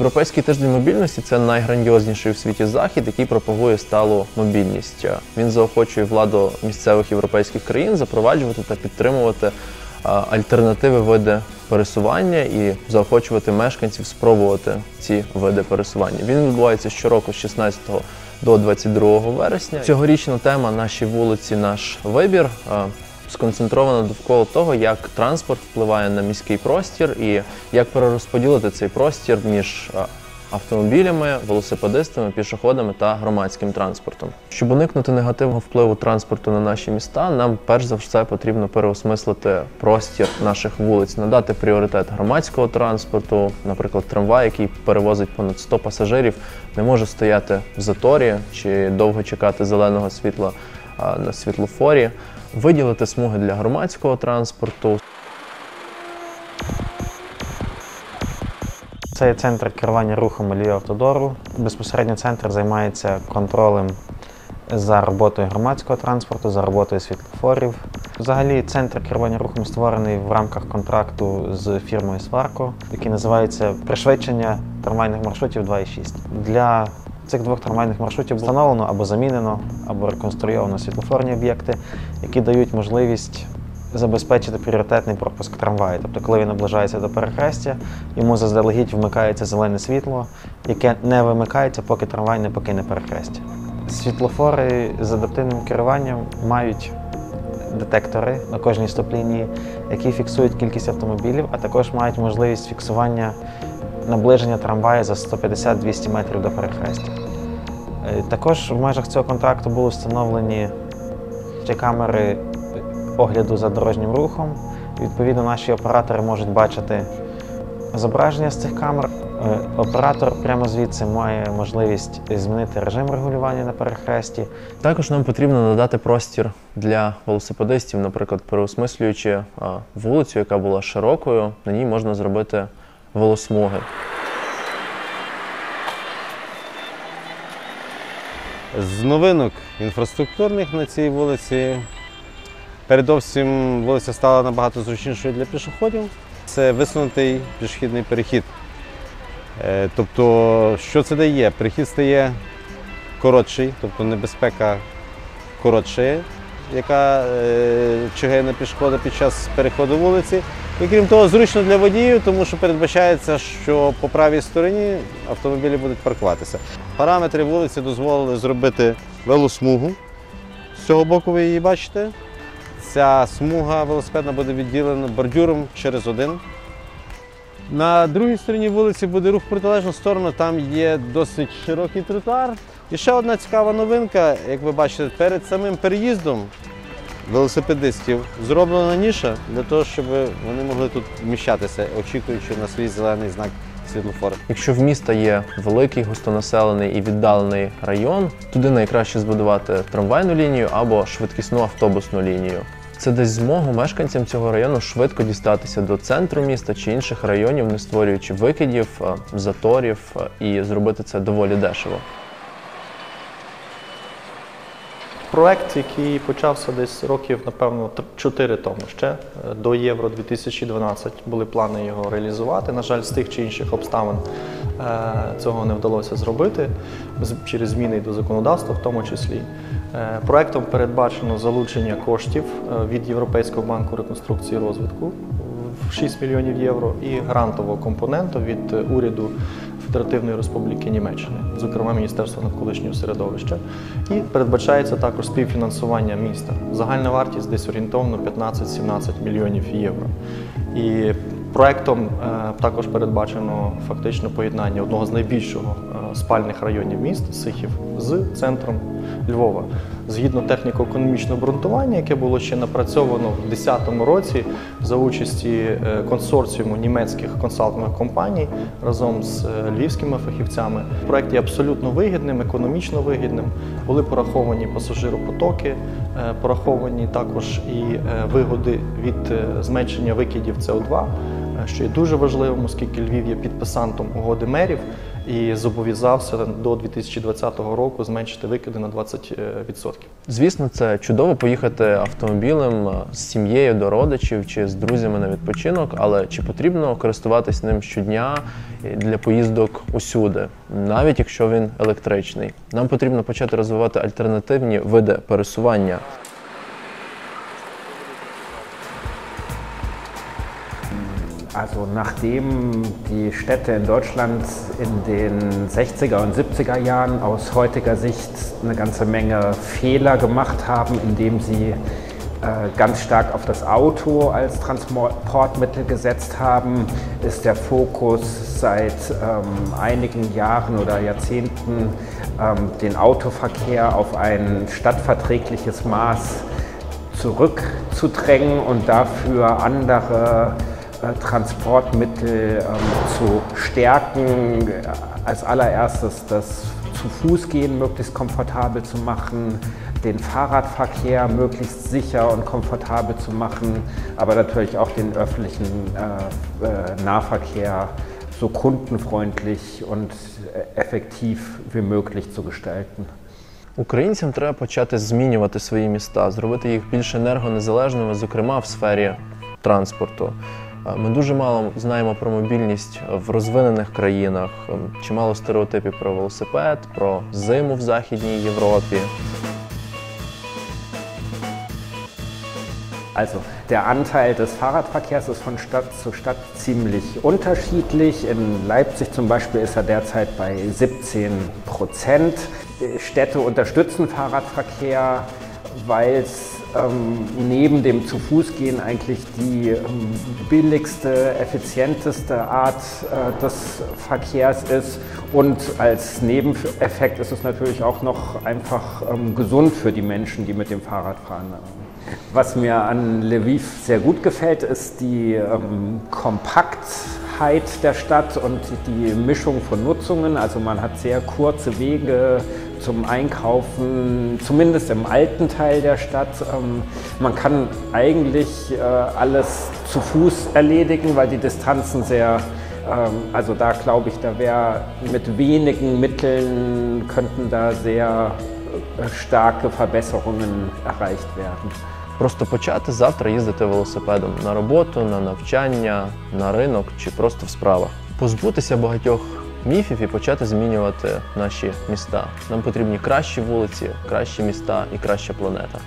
Європейський тиждень мобільності це найграндіозніший у світі захід, який пропагує сталу мобільність. Він заохочує владу місцевих європейських країн запроваджувати та підтримувати альтернативи види пересування і заохочувати мешканців спробувати ці види пересування. Він відбувається щороку з 16 до 22 вересня. Цьогорічна тема наші вулиці, наш вибір. А, сконцентрована довкола того, як транспорт впливає на міський простір і як перерозподілити цей простір між автомобілями, велосипедистами, пішоходами та громадським транспортом. Щоб уникнути негативного впливу транспорту на наші міста, нам перш за все потрібно переосмислити простір наших вулиць, надати пріоритет громадського транспорту, наприклад, трамвай, який перевозить понад 100 пасажирів, не може стояти в заторі чи довго чекати зеленого світла на світлофорі, виділити смуги для громадського транспорту, Це є центр керування рухом Львів Автодору. Безпосередньо центр займається контролем за роботою громадського транспорту, за роботою світлофорів. Взагалі, центр керування рухом створений в рамках контракту з фірмою Сварко, який називається Пришвидшення трамвайних маршрутів 2.6. Для цих двох трамвайних маршрутів встановлено або замінено, або реконструйовано світлофорні об'єкти, які дають можливість забезпечити пріоритетний пропуск трамваю. Тобто, коли він наближається до перехрестя, йому заздалегідь вмикається зелене світло, яке не вимикається, поки трамвай не покине перехрестя. Світлофори з адаптивним керуванням мають детектори на кожній стоп-лінії, які фіксують кількість автомобілів, а також мають можливість фіксування наближення трамваю за 150-200 метрів до перехрестя. Е, Також в межах цього контракту були встановлені ще камери огляду за дорожнім рухом. Відповідно, наші оператори можуть бачити зображення з цих камер. Е, Оператор прямо звідси має можливість змінити режим регулювання на перехресті. Також нам потрібно надати простір для велосипедистів, наприклад, переосмислюючи вулицю, яка була широкою, на ній можна зробити велосмуги. З новинок інфраструктурних на цій вулиці. Передовсім вулиця стала набагато зручнішою для пішоходів. Це висунутий пішохідний перехід. Е, Тобто, що це дає? Перехід стає коротший, тобто небезпека коротшає, яка е, чигає на пішохода під час переходу вулиці. І крім того, зручно для водіїв, тому що передбачається, що по правій стороні автомобілі будуть паркуватися. Параметри вулиці дозволили зробити велосмугу. З цього боку ви її бачите. Ця смуга велосипедна буде відділена бордюром через один. На другій стороні вулиці буде рух в протилежну сторону, там є досить широкий тротуар. І ще одна цікава новинка, як ви бачите, перед самим переїздом велосипедистів зроблена ніша для того, щоб вони могли тут вміщатися, очікуючи на свій зелений знак світлофора. Якщо в міста є великий густонаселений і віддалений район, туди найкраще збудувати трамвайну лінію або швидкісну автобусну лінію. Це дасть змогу мешканцям цього району швидко дістатися до центру міста чи інших районів, не створюючи викидів, е, заторів е, і зробити це доволі дешево. Проект, який почався десь років, напевно, 4 тому ще е, до Євро 2012 були плани його реалізувати. На жаль, з тих чи інших обставин е, цього не вдалося зробити через зміни до законодавства, в тому числі. Е, Проектом передбачено залучення коштів від Європейського банку реконструкції і розвитку в 6 мільйонів євро і грантового компоненту від уряду Федеративної Республіки Німеччини, зокрема Міністерства навколишнього середовища. І передбачається також співфінансування міста. Загальна вартість десь орієнтовно 15-17 мільйонів євро. І проектом е, також передбачено фактично поєднання одного з найбільшого е, спальних районів міст Сихів з центром Львова. Згідно техніко-економічного обґрунтування, яке було ще напрацьовано в 2010 році за участі е, консорціуму німецьких консалтингових компаній разом з е, львівськими фахівцями. Проект є абсолютно вигідним, економічно вигідним. Були пораховані пасажиропотоки, е, пораховані також і вигоди від зменшення викидів СО2, е, що є дуже важливим, оскільки Львів є підписантом угоди мерів. І зобов'язався до 2020 року зменшити викиди на 20%. Звісно, це чудово поїхати автомобілем е, з сім'єю до родичів чи з друзями на відпочинок, але чи потрібно користуватись ним щодня е, для поїздок усюди, навіть якщо він електричний? Нам потрібно почати розвивати альтернативні види пересування. Also nachdem die Städte in Deutschland in den 60er und 70er Jahren aus heutiger Sicht eine ganze Menge Fehler gemacht haben, indem sie äh, ganz stark auf das Auto als Transportmittel gesetzt haben, ist der Fokus seit ähm, einigen Jahren oder Jahrzehnten ähm, den Autoverkehr auf ein stadtverträgliches Maß zurückzudrängen und dafür andere Transportmittel ähm, zu stärken. Als allererstes das Zu-Fuß-Gehen möglichst komfortabel zu machen, den Fahrradverkehr möglichst sicher und komfortabel zu machen, aber natürlich auch den öffentlichen äh, äh, Nahverkehr so kundenfreundlich und äh, effektiv wie möglich zu gestalten. Українцям треба почати змінювати свої міста, зробити їх більш енергонезалежними, зокрема в сфері транспорту. Е, Ми дуже мало знаємо про мобільність в розвинених країнах, ем, чимало стереотипів про велосипед, про зиму в Західній Європі. Also der Anteil des Fahrradverkehrs ist von Stadt zu Stadt ziemlich unterschiedlich. In Leipzig zum Beispiel ist er derzeit bei 17 Prozent. Städte unterstützen Fahrradverkehr, weil es ähm, neben dem Zu-Fuß-Gehen eigentlich die ähm, billigste, effizienteste Art äh, des Verkehrs ist. Und als Nebeneffekt ist es natürlich auch noch einfach ähm, gesund für die Menschen, die mit dem Fahrrad fahren. Was mir an Lviv sehr gut gefällt, ist die ähm, Kompaktheit der Stadt und die Mischung von Nutzungen. Also man hat sehr kurze Wege zum Einkaufen, zumindest im alten Teil der Stadt. Ähm, man kann eigentlich äh, alles zu Fuß erledigen, weil die Distanzen sehr ähm, also da glaube ich, da wäre mit wenigen Mitteln könnten da sehr äh, starke Verbesserungen erreicht werden. Просто почати завтра їздити велосипедом на роботу, на навчання, на ринок чи просто в справах. Позбутися багатьох міфів і почати змінювати наші міста. Нам потрібні кращі вулиці, кращі міста і краща планета.